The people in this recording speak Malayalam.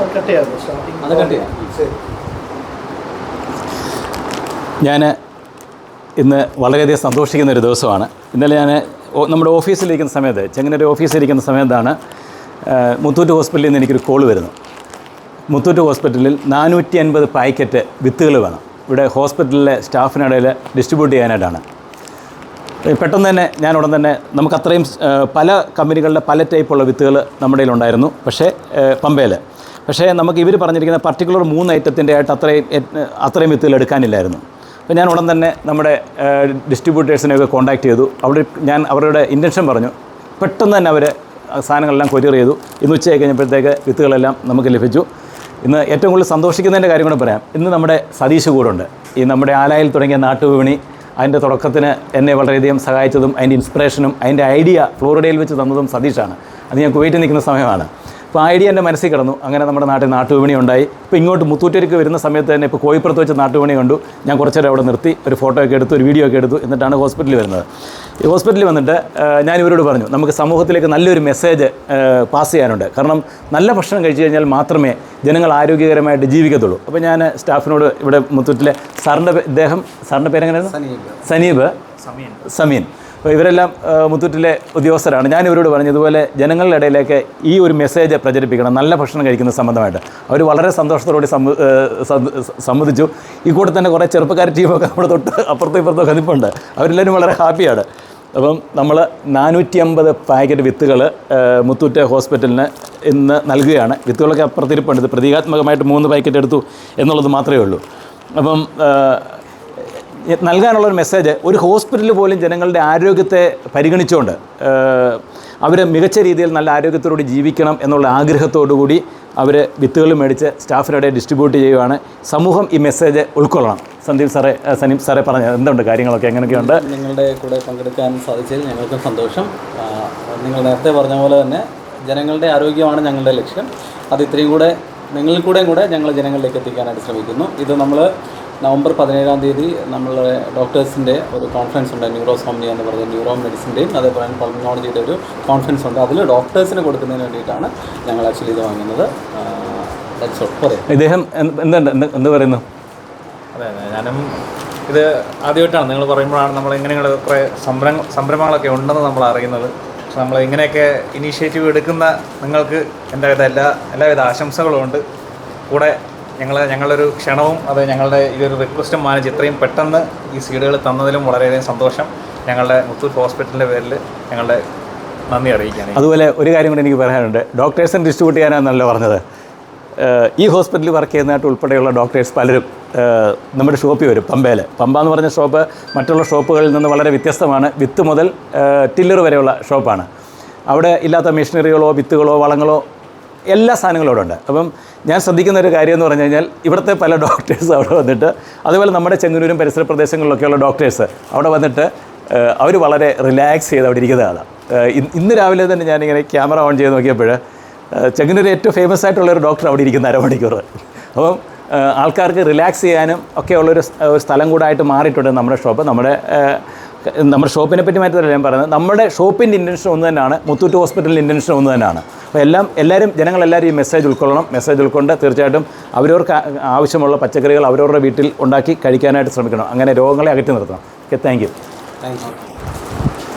അത് കട്ട് ചെയ്യാമോ അത് cut ചെയ്യാം. ശരി. ഞാൻ ഇന്ന് വളരെയധികം സന്തോഷിക്കുന്ന ഒരു ദിവസമാണ്. ഇന്നലെ ഞാൻ നമ്മുടെ ഓഫീസിലിരിക്കുന്ന സമയത്ത് ചെങ്ങന്നൂർ ഓഫീസിലിരിക്കുന്ന സമയത്താണ് മുത്തൂറ്റ് ഹോസ്പിറ്റലിൽ നിന്ന് എനിക്കൊരു കോൾ വരുന്നു മുത്തൂറ്റ് ഹോസ്പിറ്റലിൽ നാനൂറ്റി അൻപത് പാക്കറ്റ് വിത്തുകൾ വേണം. ഇവിടെ ഹോസ്പിറ്റലിലെ സ്റ്റാഫിനിടയിൽ ഡിസ്ട്രിബ്യൂട്ട് ചെയ്യാനായിട്ടാണ്. പെട്ടെന്ന് തന്നെ ഞാൻ ഉടൻ തന്നെ നമുക്കത്രയും പല കമ്പനികളുടെ പല ടൈപ്പുള്ള വിത്തുകൾ നമ്മുടെ ഉണ്ടായിരുന്നു പക്ഷേ പമ്പയിൽ പക്ഷേ നമുക്ക് ഇവർ പറഞ്ഞിരിക്കുന്ന പർട്ടിക്കുലർ മൂന്ന് ഐറ്റത്തിന്റെ ആയിട്ട് അത്രയും അത്രയും വിത്തുകൾ എടുക്കാനില്ലായിരുന്നു. അപ്പോൾ ഞാൻ ഉടൻ തന്നെ നമ്മുടെ ഡിസ്ട്രിബ്യൂട്ടേഴ്സിനെയൊക്കെ കോൺടാക്ട് ചെയ്തു. അവിടെ ഞാൻ അവരുടെ ഇന്റൻഷൻ പറഞ്ഞു. പെട്ടെന്ന് തന്നെ അവർ സാധനങ്ങളെല്ലാം കൊരിയർ ചെയ്തു. ഇന്ന് ഉച്ചയായി കഴിഞ്ഞപ്പോഴത്തേക്ക് വിത്തുകളെല്ലാം നമുക്ക് ലഭിച്ചു. ഇന്ന് ഏറ്റവും കൂടുതൽ സന്തോഷിക്കുന്നതിന്റെ കാര്യം കൂടെ പറയാം. ഇന്ന് നമ്മുടെ സതീഷ് കൂടുണ്ട് ഈ നമ്മുടെ ആലായിൽ തുടങ്ങിയ നാട്ടുവിപണി അതിന്റെ തുടക്കത്തിന് എന്നെ വളരെയധികം സഹായിച്ചതും അതിന്റെ ഇൻസ്പിറേഷനും അതിന്റെ ഐഡിയ ഫ്ലോറിഡയിൽ വെച്ച് തന്നതും സതീഷാണ്. അത് ഞാൻ കുവൈറ്റിൽ നിൽക്കുന്ന സമയമാണ്. അപ്പോൾ ആ ഐഡിയ എന്റെ മനസ്സിൽ കിടന്നു. അങ്ങനെ നമ്മുടെ നാട്ടിൽ നാട്ടുവിപണി ഉണ്ടായി. ഇപ്പോൾ ഇങ്ങോട്ട് മുത്തൂറ്റേക്ക് വരുന്ന സമയത്ത് തന്നെ ഇപ്പോൾ കോഴിപ്പുറത്ത് വെച്ച് നാട്ടുവിപണി കണ്ടു. ഞാൻ കുറച്ചു നേരം അവിടെ നിർത്തി ഒരു ഫോട്ടോ ഒക്കെ എടുത്തു ഒരു വീഡിയോ ഒക്കെ എടുത്തു എന്നിട്ടാണ് ഹോസ്പിറ്റലിൽ വരുന്നത്. ഈ ഹോസ്പിറ്റലിൽ വന്നിട്ട് ഞാൻ ഇവരോട് പറഞ്ഞു നമുക്ക് സമൂഹത്തിലേക്ക് നല്ലൊരു മെസ്സേജ് പാസ് ചെയ്യാനുണ്ട്. കാരണം നല്ല ഭക്ഷണം കഴിച്ചു കഴിഞ്ഞാൽ മാത്രമേ ജനങ്ങൾ ആരോഗ്യകരമായിട്ട് ജീവിക്കത്തുള്ളൂ. അപ്പോൾ ഞാൻ സ്റ്റാഫിനോട് ഇവിടെ മുത്തൂറ്റിലെ സാറിന്റെ ഇദ്ദേഹം സാറിന്റെ പേരെങ്ങനെയാണ് സനീപ് സമീൻ. സമീൻ. അപ്പോൾ ഇവരെല്ലാം മുത്തൂറ്റിലെ ഉദ്യോഗസ്ഥരാണ്. ഞാൻ ഇവരോട് പറഞ്ഞു ഇതുപോലെ ജനങ്ങളുടെ ഇടയിലേക്ക് ഈ ഒരു മെസ്സേജ് പ്രചരിപ്പിക്കണം നല്ല ഭക്ഷണം കഴിക്കുന്ന സംബന്ധമായിട്ട്. അവർ വളരെ സന്തോഷത്തോടുകൂടി സമ്മതിച്ചു. ഈ കൂടെ തന്നെ കുറേ ചെറുപ്പക്കാർ ടീമൊക്കെ നമ്മുടെ തൊട്ട് അപ്പുറത്തും ഇപ്പുറത്തും കതിപ്പുണ്ട് അവരെല്ലാവരും വളരെ ഹാപ്പിയാണ് അപ്പം നമ്മൾ നാനൂറ്റി അമ്പത് പാക്കറ്റ് വിത്തുകൾ മുത്തൂറ്റ ഹോസ്പിറ്റലിന് ഇന്ന് നൽകുകയാണ്. വിത്തുകളൊക്കെ അപ്പുറത്തിരിപ്പുണ്ട്. ഇത് പ്രതീകാത്മകമായിട്ട് മൂന്ന് പാക്കറ്റ് എടുത്തു എന്നുള്ളത് മാത്രമേ ഉള്ളൂ. അപ്പം നൽകാനുള്ള ഒരു മെസ്സേജ് ഒരു ഹോസ്പിറ്റലിൽ പോലും ജനങ്ങളുടെ ആരോഗ്യത്തെ പരിഗണിച്ചുകൊണ്ട് അവർ മികച്ച രീതിയിൽ നല്ല ആരോഗ്യത്തോടുകൂടി ജീവിക്കണം എന്നുള്ള ആഗ്രഹത്തോടു കൂടി അവർ വിത്തുകൾ മേടിച്ച് സ്റ്റാഫിനിടെ ഡിസ്ട്രിബ്യൂട്ട് ചെയ്യുവാണ്. സമൂഹം ഈ മെസ്സേജ് ഉൾക്കൊള്ളണം. സന്ദീപ് സാറേ സനീപ് സാറേ പറഞ്ഞത് എന്തുണ്ട്? കാര്യങ്ങളൊക്കെ എങ്ങനെയൊക്കെയുണ്ട്? നിങ്ങളുടെ കൂടെ പങ്കെടുക്കാൻ സാധിച്ചതിൽ ഞങ്ങൾക്കും സന്തോഷം. നിങ്ങൾ നേരത്തെ പറഞ്ഞ പോലെ തന്നെ ജനങ്ങളുടെ ആരോഗ്യമാണ് ഞങ്ങളുടെ ലക്ഷ്യം. അത് ഇത്രയും കൂടെ നിങ്ങളിൽ കൂടെയും കൂടെ ഞങ്ങൾ ജനങ്ങളിലേക്ക് എത്തിക്കാനായിട്ട് ശ്രമിക്കുന്നു. ഇത് നമ്മൾ നവംബർ പതിനേഴാം തീയതി നമ്മളുടെ ഡോക്ടേഴ്സിന്റെ ഒരു കോൺഫറൻസ് ഉണ്ട് ന്യൂറോസോമിയ എന്ന് പറയുന്ന ന്യൂറോ മെഡിസിന്റെയും അതേപോലെ പൾമോളജിയുടെ ഒരു കോൺഫറൻസ് ഉണ്ട്. അതിൽ ഡോക്ടേഴ്സിന് കൊടുക്കുന്നതിന് വേണ്ടിയിട്ടാണ് ഞങ്ങൾ ആക്ച്വലി ഇത് വാങ്ങുന്നത്. ഇദ്ദേഹം എന്ത് എന്തുണ്ട് എന്ത് പറയുന്നു? അതെ അതെ. ഞാനും ഇത് ആദ്യമായിട്ടാണ് നിങ്ങൾ പറയുമ്പോഴാണ് നമ്മൾ ഇങ്ങനെയുള്ള കുറേ സംരംഭ സംരംഭങ്ങളൊക്കെ ഉണ്ടെന്ന് നമ്മൾ അറിയുന്നത്. പക്ഷെ നമ്മൾ ഇങ്ങനെയൊക്കെ ഇനീഷ്യേറ്റീവ് എടുക്കുന്ന നിങ്ങൾക്ക് എന്റെ വിധ എല്ലാ എല്ലാവിധ ആശംസകളും ഉണ്ട്. കൂടെ ഞങ്ങൾ ഞങ്ങളൊരു ക്ഷണവും അത് ഞങ്ങളുടെ ഈ ഒരു റിക്വസ്റ്റും മാനേജ് ഇത്രയും പെട്ടെന്ന് ഈ സീഡുകൾ തന്നതിലും വളരെയധികം സന്തോഷം. ഞങ്ങളുടെ മുത്തൂറ്റ് ഹോസ്പിറ്റലിന്റെ പേരിൽ ഞങ്ങളുടെ നന്ദി അറിയിക്കുകയാണ്. അതുപോലെ ഒരു കാര്യം കൂടി എനിക്ക് പറയാനുണ്ട്. ഡോക്ടേഴ്സിന് ഡിസ്ട്രിബ്യൂട്ട് ചെയ്യാനാണെന്നല്ലോ പറഞ്ഞത്. ഈ ഹോസ്പിറ്റലിൽ വർക്ക് ചെയ്യുന്നതായിട്ട് ഉൾപ്പെടെയുള്ള ഡോക്ടേഴ്സ് പലരും നമ്മുടെ ഷോപ്പിൽ വരും പമ്പയിൽ പമ്പ എന്ന് പറഞ്ഞ ഷോപ്പ് മറ്റുള്ള ഷോപ്പുകളിൽ നിന്ന് വളരെ വ്യത്യസ്തമാണ്. വിത്ത് മുതൽ ടില്ലർ വരെയുള്ള ഷോപ്പാണ് അവിടെ ഇല്ലാത്ത മെഷീനറികളോ വിത്തുകളോ വളങ്ങളോ എല്ലാ സാധനങ്ങളും അവിടെ ഉണ്ട്. അപ്പം ഞാൻ ശ്രദ്ധിക്കുന്ന ഒരു കാര്യം എന്ന് പറഞ്ഞു കഴിഞ്ഞാൽ ഇവിടുത്തെ പല ഡോക്ടേഴ്സ് അവിടെ വന്നിട്ട് അതുപോലെ നമ്മുടെ ചെങ്ങന്നൂരും പരിസര പ്രദേശങ്ങളിലൊക്കെയുള്ള ഡോക്ടേഴ്സ് അവിടെ വന്നിട്ട് അവർ വളരെ റിലാക്സ് ചെയ്ത് അവിടെ ഇരിക്കുന്നതാണ് ഇന്ന് രാവിലെ തന്നെ ഞാനിങ്ങനെ ക്യാമറ ഓൺ ചെയ്ത് നോക്കിയപ്പോൾ ചെങ്ങന്നൂർ ഏറ്റവും ഫേമസ് ആയിട്ടുള്ള ഒരു ഡോക്ടർ അവിടെ ഇരിക്കുന്ന അരമണിക്കൂർ. അപ്പം ആൾക്കാർക്ക് റിലാക്സ് ചെയ്യാനും ഒക്കെ ഉള്ളൊരു സ്ഥലം കൂടായിട്ട് മാറിയിട്ടുണ്ട് നമ്മുടെ ഷോപ്പ് നമ്മുടെ നമ്മുടെ ഷോപ്പിനെ പറ്റി മാത്രമല്ല ഞാൻ പറയുന്നത്. നമ്മുടെ ഷോപ്പിന്റെ ഇന്റൻഷൻ ഒന്ന് തന്നെയാണ് മുത്തൂറ്റ് ഹോസ്പിറ്റലിന്റെ ഇന്റൻഷൻ ഒന്ന് തന്നെയാണ്. അപ്പോൾ എല്ലാം എല്ലാവരും ജനങ്ങളെല്ലാവരും ഈ മെസ്സേജ് ഉൾക്കൊള്ളണം. മെസ്സേജ് ഉൾക്കൊണ്ട് തീർച്ചയായിട്ടും അവരവർക്ക് ആവശ്യമുള്ള പച്ചക്കറികൾ അവരവരുടെ വീട്ടിൽ ഉണ്ടാക്കി കഴിക്കാനായിട്ട് ശ്രമിക്കണം. അങ്ങനെ രോഗങ്ങളെ അകറ്റി നിർത്തണം. Okay thank you thank you